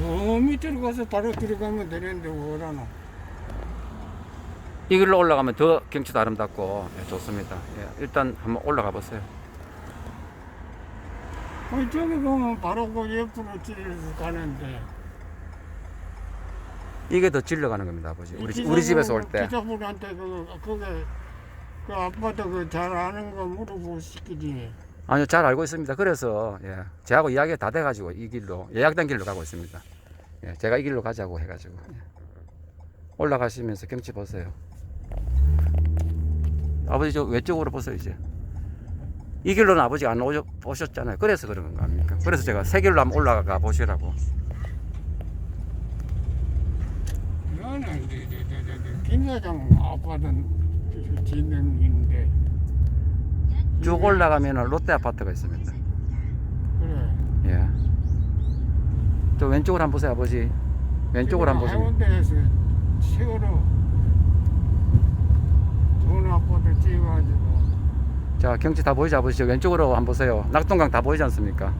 밑으로 가서 바로 들어가면 되는데 뭐라노? 이 길로 올라가면 더 경치도 아름답고 예, 좋습니다. 예, 일단 한번 올라가 보세요. 아니 저기 보면 바로 그 옆으로 찔러서 가는데 이게 더 질러가는 겁니다, 아버지. 우리, 집- 우리 집에서 올 때. 기사분한테 그 그게 그 아빠도 그 잘 아는 거 물어보고 싶기지. 아니요, 잘 알고 있습니다. 그래서 예, 저하고 이야기가 다 돼가지고 이 길로 예약된 길로 가고 있습니다. 예, 제가 이 길로 가자고 해가지고 예. 올라가시면서 경치 보세요. 아버지 저 왼쪽으로 보세요 이제. 이 길로는 아버지가 안 오셨, 오셨잖아요. 그래서 그런 거 아닙니까? 그래서 제가 새 길로 한번 올라가 보시라고. 나는 김 사장 아빠는 진행인데 쭉 올라가면 롯데 아파트가 있습니다. 그래. 예. 저 왼쪽으로 한번 보세요, 아버지. 왼쪽으로 한번 보세요. 해운대에서 세월호 좋은 아빠도 찍어가지고 자, 경치 다 보이죠, 아버지? 저 왼쪽으로 한번 보세요. 낙동강 다 보이지 않습니까?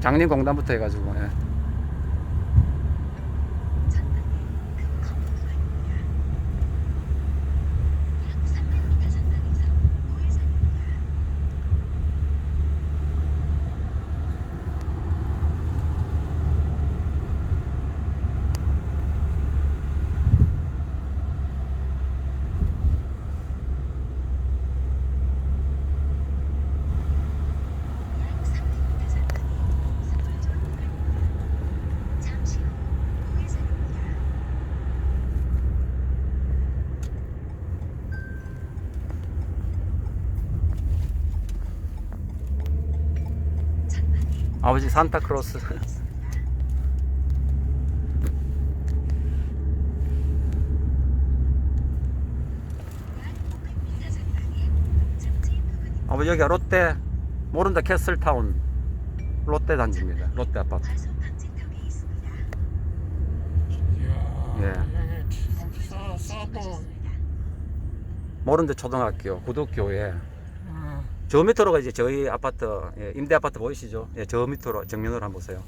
장림공단부터 해가지고. 예. 아버지 산타크로스. 아버지 여기가 롯데 모른다 캐슬타운 롯데 단지입니다. 롯데 아파트. 예. 모른다 초등학교 구독교회 어, 저 밑으로가 이제 저희 아파트 예, 임대 아파트 보이시죠? 예, 저 밑으로 정면으로 한번 보세요.